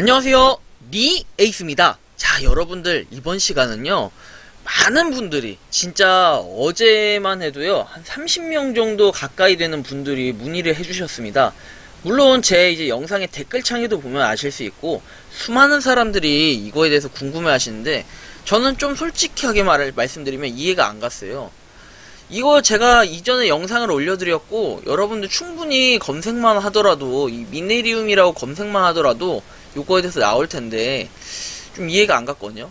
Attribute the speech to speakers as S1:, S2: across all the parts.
S1: 안녕하세요. 니 에이스입니다. 자, 여러분들, 이번 시간은요, 많은 분들이, 진짜 어제만 해도요, 한 30명 정도 가까이 되는 분들이 문의를 해주셨습니다. 물론 제 이제 영상의 댓글창에도 보면 아실 수 있고, 수많은 사람들이 이거에 대해서 궁금해 하시는데, 저는 좀 솔직하게 말을 말씀드리면 이해가 안 갔어요. 이거 제가 이전에 영상을 올려드렸고 여러분들 충분히 검색만 하더라도 이 미네리움이라고 검색만 하더라도 요거에 대해서 나올 텐데 좀 이해가 안 갔거든요.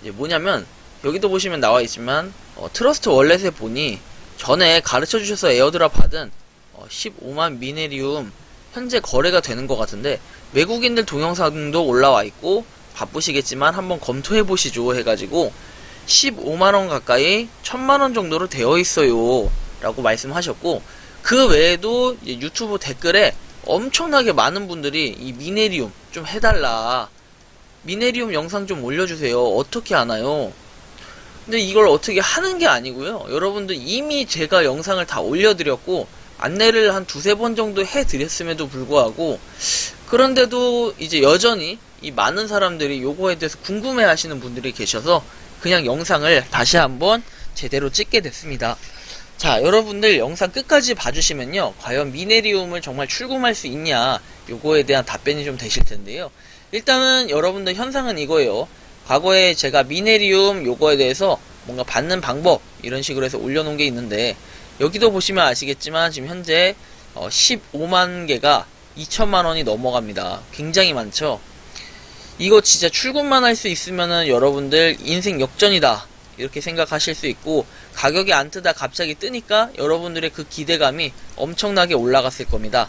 S1: 이제 뭐냐면 여기도 보시면 나와 있지만 어, 트러스트 월렛에 보니 전에 가르쳐 주셔서 에어드랍 받은 어, 15만 미네리움 현재 거래가 되는 것 같은데 외국인들 동영상도 올라와 있고 바쁘시겠지만 한번 검토해 보시죠 해가지고 15만원 가까이 1000만원 정도로 되어 있어요. 라고 말씀하셨고, 그 외에도 유튜브 댓글에 엄청나게 많은 분들이 이 미네리움 좀 해달라. 미네리움 영상 좀 올려주세요. 어떻게 하나요? 근데 이걸 어떻게 하는 게 아니고요. 여러분들 이미 제가 영상을 다 올려드렸고, 안내를 한 두세 번 정도 해드렸음에도 불구하고, 그런데도 이제 여전히 이 많은 사람들이 요거에 대해서 궁금해 하시는 분들이 계셔서, 그냥 영상을 다시 한번 제대로 찍게 됐습니다. 자, 여러분들 영상 끝까지 봐주시면요. 과연 미네리움을 정말 출금할 수 있냐, 요거에 대한 답변이 좀 되실 텐데요. 일단은 여러분들 현상은 이거예요. 과거에 제가 미네리움 요거에 대해서 뭔가 받는 방법, 이런 식으로 해서 올려놓은 게 있는데, 여기도 보시면 아시겠지만, 지금 현재 15만 개가 2천만 원이 넘어갑니다. 굉장히 많죠? 이거 진짜 출근만 할 수 있으면은 여러분들 인생 역전이다. 이렇게 생각하실 수 있고, 가격이 안 뜨다 갑자기 뜨니까 여러분들의 그 기대감이 엄청나게 올라갔을 겁니다.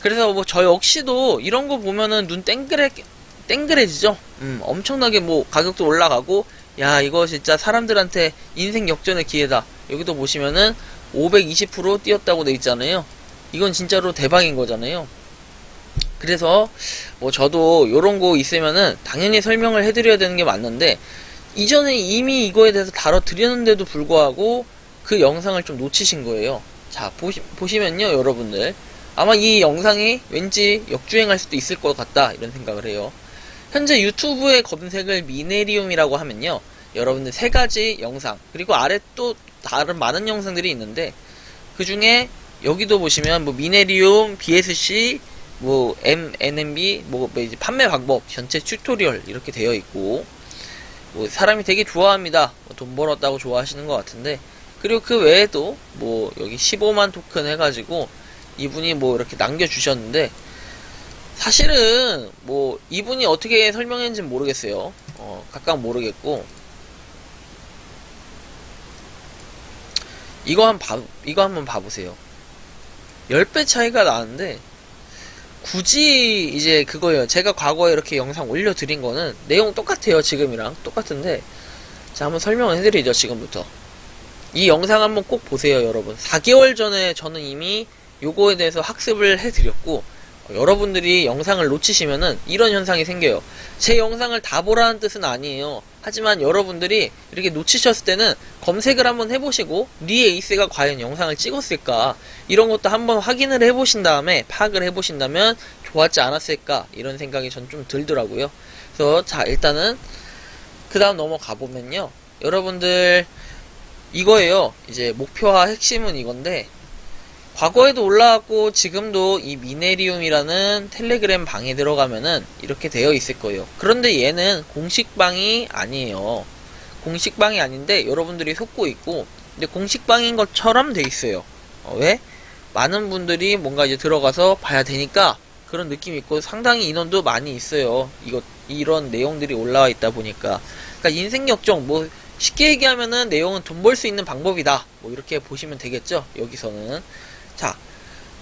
S1: 그래서 뭐 저 역시도 이런 거 보면은 눈 땡그레, 땡그레지죠? 음, 엄청나게 뭐 가격도 올라가고, 야, 이거 진짜 사람들한테 인생 역전의 기회다. 여기도 보시면은 520% 뛰었다고 돼 있잖아요. 이건 진짜로 대박인 거잖아요. 그래서 뭐 저도 요런 거 있으면은 당연히 설명을 해드려야 되는 게 맞는데 이전에 이미 이거에 대해서 다뤄드렸는데도 불구하고 그 영상을 좀 놓치신 거예요. 자 보시, 보시면요 여러분들 아마 이 영상이 왠지 역주행할 수도 있을 것 같다 이런 생각을 해요. 현재 유튜브에 검색을 미네리움이라고 하면요 여러분들 세 가지 영상 그리고 아래 또 다른 많은 영상들이 있는데 그 중에 여기도 보시면 뭐 미네리움, BSC 뭐 M, NMB 뭐 이제 판매 방법 전체 튜토리얼 이렇게 되어 있고 뭐 사람이 되게 좋아합니다. 뭐돈 벌었다고 좋아하시는 것 같은데 그리고 그 외에도 뭐 여기 15만 토큰 해가지고 이분이 뭐 이렇게 남겨주셨는데 사실은 뭐 이분이 어떻게 설명했는지 모르겠어요. 어, 각각 모르겠고 이거 한 봐, 이거 한번 봐보세요. 10배 차이가 나는데 굳이 이제 그거예요. 제가 과거에 이렇게 영상 올려드린 거는 내용 똑같아요. 지금이랑 똑같은데 자 한번 설명을 해드리죠. 지금부터 이 영상 한번 꼭 보세요, 여러분. 4개월 전에 저는 이미 요거에 대해서 학습을 해드렸고 어, 여러분들이 영상을 놓치시면은 이런 현상이 생겨요. 제 영상을 다 보라는 뜻은 아니에요. 하지만 여러분들이 이렇게 놓치셨을 때는 검색을 한번 해보시고 리 에이스가 과연 영상을 찍었을까 이런 것도 한번 확인을 해보신 다음에 파악을 해보신다면 좋았지 않았을까 이런 생각이 전 좀 들더라고요. 그래서 자 일단은 그 다음 넘어가 보면요. 여러분들 이거예요. 이제 목표와 핵심은 이건데 과거에도 올라왔고 지금도 이 미네리움이라는 텔레그램 방에 들어가면은 이렇게 되어 있을 거예요. 그런데 얘는 공식 방이 아니에요. 공식 방이 아닌데 여러분들이 속고 있고 근데 공식 방인 것처럼 돼 있어요. 어, 왜? 많은 분들이 뭔가 이제 들어가서 봐야 되니까 그런 느낌이 있고 상당히 인원도 많이 있어요. 이거 이런 내용들이 올라와 있다 보니까 그러니까 인생 역정 뭐 쉽게 얘기하면은 내용은 돈 벌 수 있는 방법이다. 뭐 이렇게 보시면 되겠죠. 여기서는 자,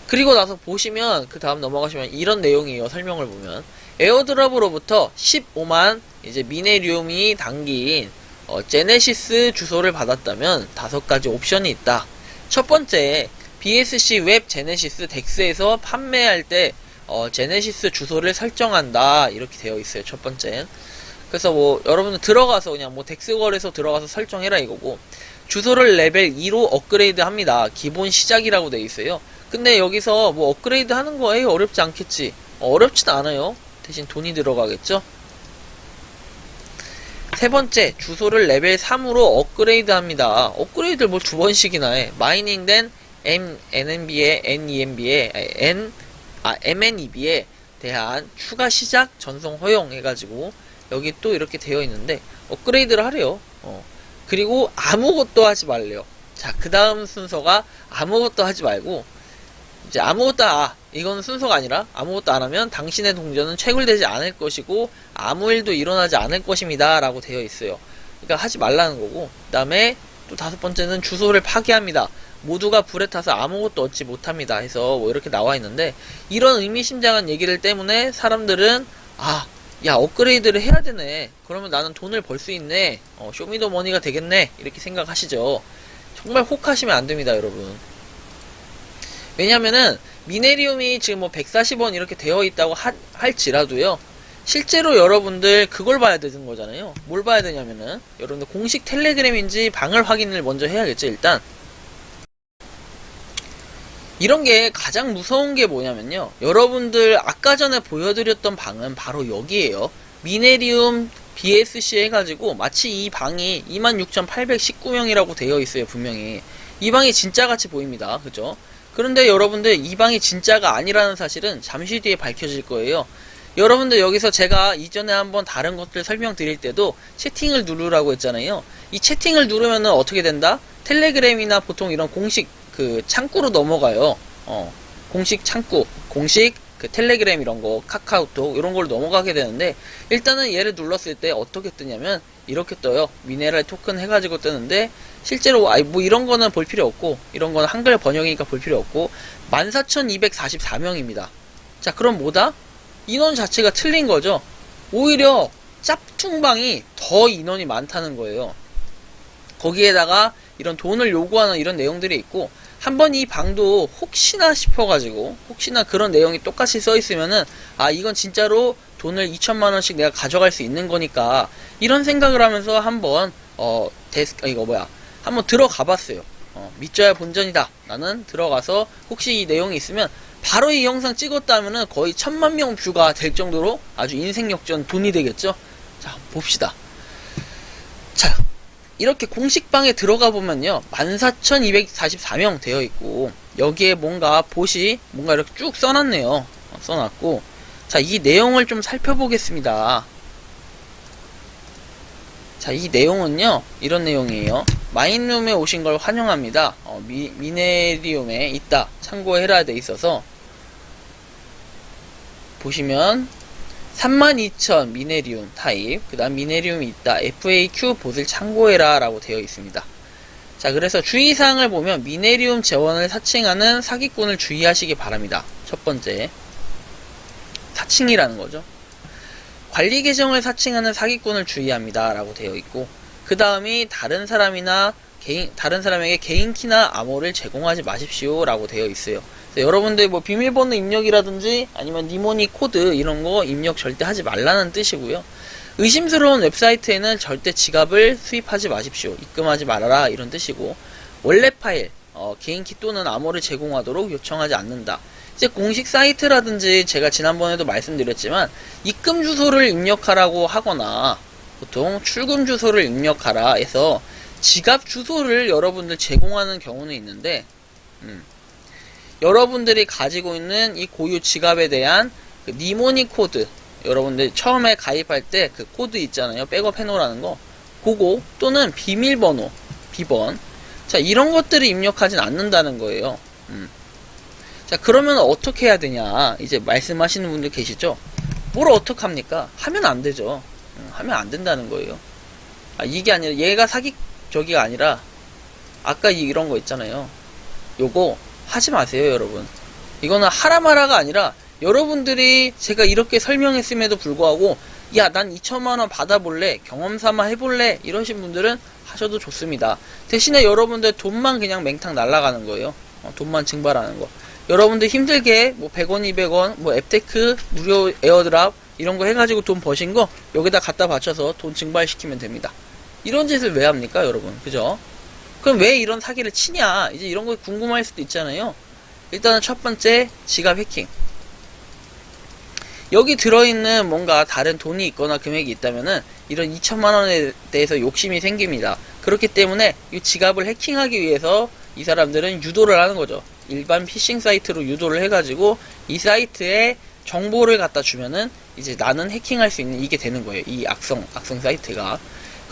S1: 그리고 나서 보시면 그 다음 넘어가시면 이런 내용이에요. 설명을 보면 에어드랍으로부터 15만 이제 미네리움이 담긴 어, 제네시스 주소를 받았다면 다섯 가지 옵션이 있다. 첫 번째 BSC 웹 제네시스 덱스에서 판매할 때 어, 제네시스 주소를 설정한다 이렇게 되어 있어요. 첫 번째. 그래서 뭐 여러분들 들어가서 그냥 뭐 덱스 거래소 들어가서 설정해라 이거고 주소를 레벨 2로 업그레이드 합니다. 기본 시작이라고 돼 있어요. 근데 여기서 뭐 업그레이드 하는 거에 어렵지 않겠지. 어렵진 않아요. 대신 돈이 들어가겠죠? 세 번째, 주소를 레벨 3으로 업그레이드 합니다. 업그레이드를 뭐 두 번씩이나 해. 마이닝된 M, NNB에, NEMB에, N, 아, MNEB에 대한 추가 시작 전송 허용 해가지고 여기 또 이렇게 되어 있는데 업그레이드를 하래요. 어. 그리고 아무것도 하지 말래요. 자, 그 다음 순서가 아무것도 하지 말고 이제 아무것도 아 이건 순서가 아니라 아무것도 안 하면 당신의 동전은 채굴되지 않을 것이고 아무 일도 일어나지 않을 것입니다 라고 되어 있어요 그러니까 하지 말라는 거고 그 다음에 또 다섯 번째는 주소를 파괴합니다 모두가 불에 타서 아무것도 얻지 못합니다 해서 뭐 이렇게 나와 있는데 이런 의미심장한 얘기를 때문에 사람들은 아 야 업그레이드를 해야 되네 그러면 나는 돈을 벌 수 있네 어, 쇼미더머니가 되겠네 이렇게 생각하시죠 정말 혹하시면 안 됩니다 여러분 왜냐면은 미네리움이 지금 뭐 140원 이렇게 되어 있다고 하- 할지라도요. 실제로 여러분들 그걸 봐야 되는 거잖아요. 뭘 봐야 되냐면은 여러분들 공식 텔레그램인지 방을 확인을 먼저 해야겠죠, 일단. 이런 게 가장 무서운 게 뭐냐면요. 여러분들 아까 전에 보여드렸던 방은 바로 여기에요. 미네리움 BSC 해가지고 마치 이 방이 26,819명이라고 되어 있어요, 분명히. 이 방이 진짜 같이 보입니다. 그죠? 그런데 여러분들 이 방이 진짜가 아니라는 사실은 잠시 뒤에 밝혀질 거예요. 여러분들 여기서 제가 이전에 한번 다른 것들 설명드릴 때도 채팅을 누르라고 했잖아요. 이 채팅을 누르면은 어떻게 된다? 텔레그램이나 보통 이런 공식 그 창구로 넘어가요. 어, 공식 창구, 공식 그 텔레그램 이런 거, 카카오톡 이런 걸 넘어가게 되는데 일단은 얘를 눌렀을 때 어떻게 뜨냐면 이렇게 떠요. 미네랄 토큰 해가지고 뜨는데 실제로 아이 뭐 이런 거는 볼 필요 없고 이런 거는 한글 번역이니까 볼 필요 없고 14,244명입니다. 자 그럼 뭐다? 인원 자체가 틀린 거죠. 오히려 짭퉁방이 더 인원이 많다는 거예요. 거기에다가 이런 돈을 요구하는 이런 내용들이 있고 한번 이 방도 혹시나 싶어가지고 혹시나 그런 내용이 똑같이 써 있으면은 아 이건 진짜로 돈을 2천만 원씩 내가 가져갈 수 있는 거니까 이런 생각을 하면서 한번 어 데스 아, 이거 뭐야 한번 들어가 봤어요. 어, 믿져야 본전이다. 나는 들어가서 혹시 이 내용이 있으면 바로 이 영상 찍었다면은 거의 천만 명 뷰가 될 정도로 아주 인생 역전 돈이 되겠죠. 자 봅시다. 자 이렇게 공식방에 들어가 보면요 14,244명 되어 있고 여기에 뭔가 봇이 뭔가 이렇게 쭉 써놨네요. 어, 써놨고 자 이 내용을 좀 살펴보겠습니다. 자, 이 내용은요, 이런 내용이에요. 마인룸에 오신 걸 환영합니다. 어, 미, 미네리움에 있다. 참고해라 돼 있어서, 보시면, 32,000 미네리움 타입, 그 다음 미네리움이 있다. FAQ 봇을 참고해라 라고 되어 있습니다. 자, 그래서 주의사항을 보면, 미네리움 재원을 사칭하는 사기꾼을 주의하시기 바랍니다. 첫 번째. 사칭이라는 거죠. 관리 계정을 사칭하는 사기꾼을 주의합니다. 라고 되어 있고, 그 다음이 다른 사람이나 개인, 다른 사람에게 개인 키나 암호를 제공하지 마십시오. 라고 되어 있어요. 여러분들 뭐 비밀번호 입력이라든지 아니면 니모니 코드 이런 거 입력 절대 하지 말라는 뜻이고요. 의심스러운 웹사이트에는 절대 지갑을 수입하지 마십시오. 입금하지 말아라. 이런 뜻이고, 원래 파일, 어, 개인 키 또는 암호를 제공하도록 요청하지 않는다. 이제 공식 사이트라든지 제가 지난번에도 말씀드렸지만 입금 주소를 입력하라고 하거나 보통 출금 주소를 입력하라 해서 지갑 주소를 여러분들 제공하는 경우는 있는데 음, 여러분들이 가지고 있는 이 고유 지갑에 대한 그 니모니 코드 여러분들 처음에 가입할 때 그 코드 있잖아요 백업 해놓으라는 거 그거 또는 비밀번호 비번 자 이런 것들을 입력하진 않는다는 거예요 음. 자, 그러면 어떻게 해야 되냐? 이제 말씀하시는 분들 계시죠? 뭘 어떻게 합니까? 하면 안 되죠. 음, 하면 안 된다는 거예요. 아, 이게 아니라, 얘가 사기, 저기가 아니라, 아까 이- 이런 거 있잖아요. 요거, 하지 마세요, 여러분. 이거는 하라 마라가 아니라, 여러분들이 제가 이렇게 설명했음에도 불구하고, 야, 난 2천만 원 받아볼래? 경험 삼아 해볼래? 이러신 분들은 하셔도 좋습니다. 대신에 여러분들 돈만 그냥 맹탕 날라가는 거예요. 어, 돈만 증발하는 거. 여러분들 힘들게 뭐 100원, 200원, 뭐 앱테크, 무료 에어드랍 이런 거 해가지고 돈 버신 거 여기다 갖다 바쳐서 돈 증발시키면 됩니다. 이런 짓을 왜 합니까, 여러분? 그죠? 그럼 왜 이런 사기를 치냐? 이제 이런 거 궁금할 수도 있잖아요. 일단은 첫 번째 지갑 해킹. 여기 들어있는 뭔가 다른 돈이 있거나 금액이 있다면은 이런 2천만 원에 대해서 욕심이 생깁니다. 그렇기 때문에 이 지갑을 해킹하기 위해서 이 사람들은 유도를 하는 거죠. 일반 피싱 사이트로 유도를 해가지고 이 사이트에 정보를 갖다 주면은 이제 나는 해킹할 수 있는 이게 되는 거예요. 이 악성 악성 사이트가.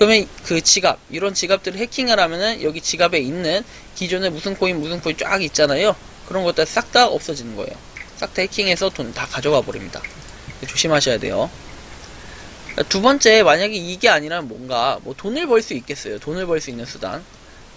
S1: 그러면 그 지갑 이런 지갑들을 해킹을 하면은 여기 지갑에 있는 기존에 무슨 코인 무슨 코인 쫙 있잖아요. 그런 것들 싹 다 없어지는 거예요. 싹 다 해킹해서 돈 다 가져가 버립니다. 조심하셔야 돼요. 두 번째, 만약에 이게 아니라 뭔가, 뭐 돈을 벌 수 있겠어요. 돈을 벌 수 있는 수단.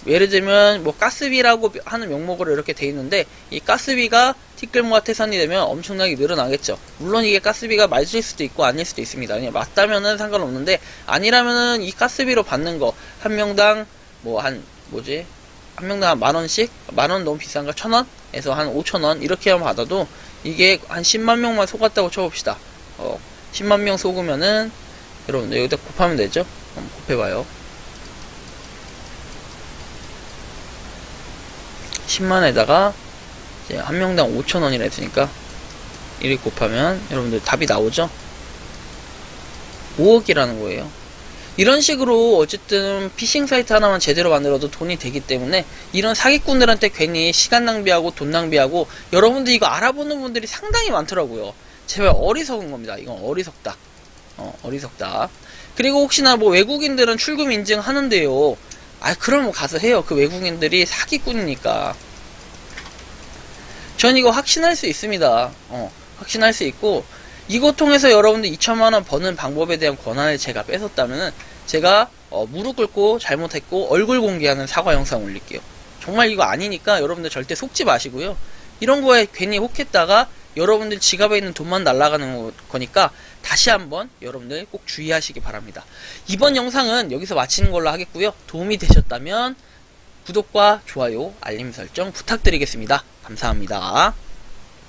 S1: 예를 들면, 뭐 가스비라고 하는 명목으로 이렇게 돼 있는데, 이 가스비가 티끌모아 태산이 되면 엄청나게 늘어나겠죠. 물론 이게 가스비가 맞을 수도 있고 아닐 수도 있습니다. 그냥 맞다면은 상관없는데, 아니라면은 이 가스비로 받는 거, 한 명당, 뭐 한, 뭐지? 한 명당 한 만 원씩? 만 원 너무 비싼가? 천 원? 에서 한 오천 원? 이렇게만 받아도, 이게 한 10만 명만 속았다고 쳐봅시다. 어, 10만 명 속으면은 여러분들 여기다 곱하면 되죠? 한번 곱해봐요. 10만에다가 이제 한 명당 5천 원이라 했으니까 1이 곱하면 여러분들 답이 나오죠? 5억이라는 거예요. 이런 식으로 어쨌든 피싱 사이트 하나만 제대로 만들어도 돈이 되기 때문에 이런 사기꾼들한테 괜히 시간 낭비하고 돈 낭비하고 여러분들 이거 알아보는 분들이 상당히 많더라고요. 제발 어리석은 겁니다. 이건 어리석다. 어, 어리석다. 그리고 혹시나 뭐 외국인들은 출금 인증 하는데요. 아, 그럼 가서 해요. 그 외국인들이 사기꾼이니까. 전 이거 확신할 수 있습니다. 어, 확신할 수 있고, 이거 통해서 여러분들 2천만원 버는 방법에 대한 권한을 제가 뺏었다면은, 제가, 어, 무릎 꿇고 잘못했고, 얼굴 공개하는 사과 영상 올릴게요. 정말 이거 아니니까 여러분들 절대 속지 마시고요. 이런 거에 괜히 혹했다가, 여러분들 지갑에 있는 돈만 날아가는 거- 거니까 다시 한번 여러분들 꼭 주의하시기 바랍니다. 이번 영상은 여기서 마치는 걸로 하겠고요. 도움이 되셨다면 구독과 좋아요, 알림 설정 부탁드리겠습니다. 감사합니다.